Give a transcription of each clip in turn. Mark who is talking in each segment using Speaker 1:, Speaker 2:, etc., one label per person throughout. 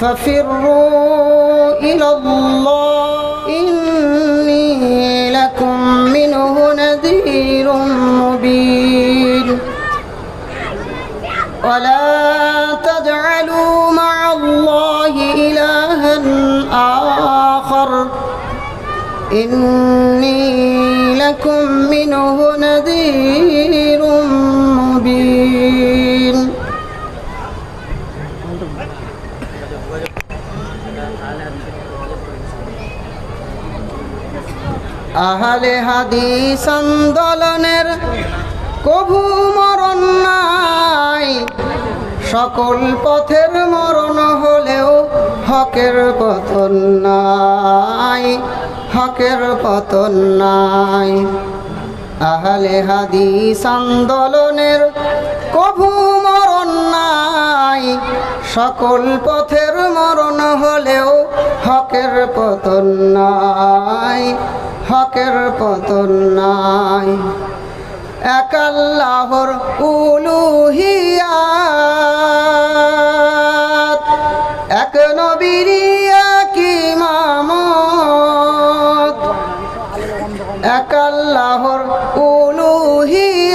Speaker 1: ففروا إلى الله. إني لكم منه نذير مبين. ولا تجعلوا مع الله إلها آخر. إني لكم منه আহলে হাদিস আন্দোলনের কভু মরণ নাই। সকল পথের মরণ হলেও হকের পতন নাই, হকের পতন নাই। আহলে হাদিস আন্দোলনের কভু মরণ নাই, সকল পথের মরণ হলেও হকের পতন নাই। এক আল্লাহর উলুহিয়াত। এক নবীর এক ইমামত। এক আল্লাহর উলুহিয়াত।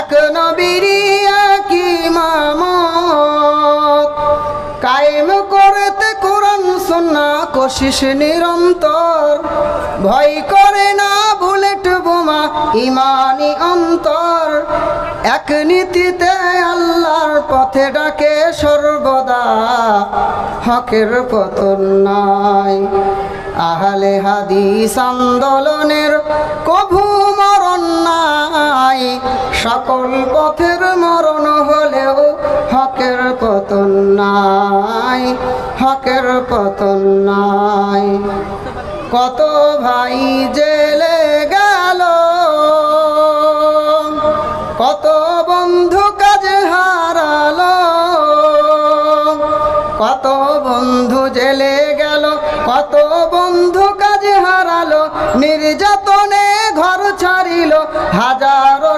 Speaker 1: এক নবীর এক ইমামত। কায়েম করতে কোরআন সুন্না কোশিস নিরন্তর। ভয় করে না বুলেট বোমা ইমানি অন্তর। এক নীতিতে আল্লাহর পথে ডাকে সর্বদা। হকের পতন নাই। আহলে হাদিস আন্দোলনের কভু মরণ নাই। সকল হকের পতন নাই। কত ভাই জেলে গেল। কত বন্ধু কাজ হারালো। কত বন্ধু জেলে গেল। কত বন্ধু কাজ হারালো। নির্যাতনে ঘর ছাড়িল। হাজারো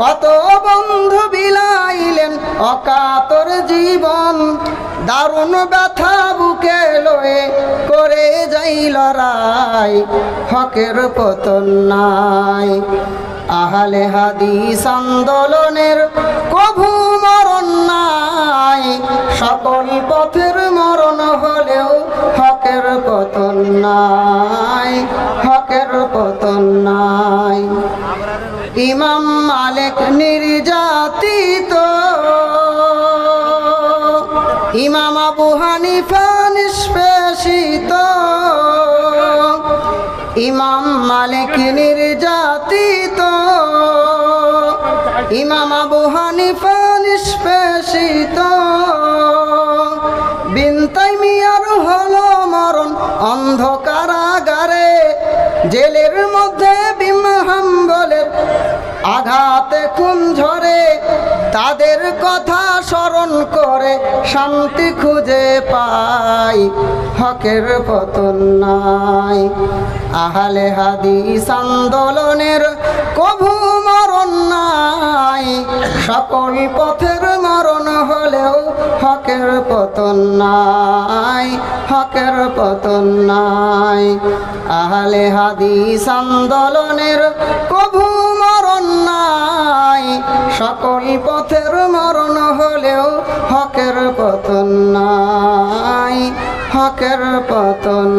Speaker 1: কত বন্ধু বিলাইলেন অকাতর জীবন। দারুণ ব্যথা বুকে লয়ে করে যাই লড়াই হকের পতন নাই। আহলে হাদিস আন্দোলনের কভু মরণ নাই। সকল পথের মরণ হলেও ইমাম মালিক নির্যাতিত। ইমাম আবু হানিফা নিষ্পেষিত। ইমাম মালিক নির্যাতিত। ইমাম আবু হানিফা নিষ্পেষিত। আঘাতে খুন ঝরে, তাদের কথা স্মরণ করে শান্তি খুঁজে পাই। হকের পতন নাই। আহলে হাদিস আন্দোলনের কভু মরণ নাই। সকল পথের মরণ হলেও হকের পতন নাই, হকের পতন নাই। আহলে হাদিস আন্দোলনের কভু সকল পথের মরণ হলেও হকের পতন নাই হকের পতন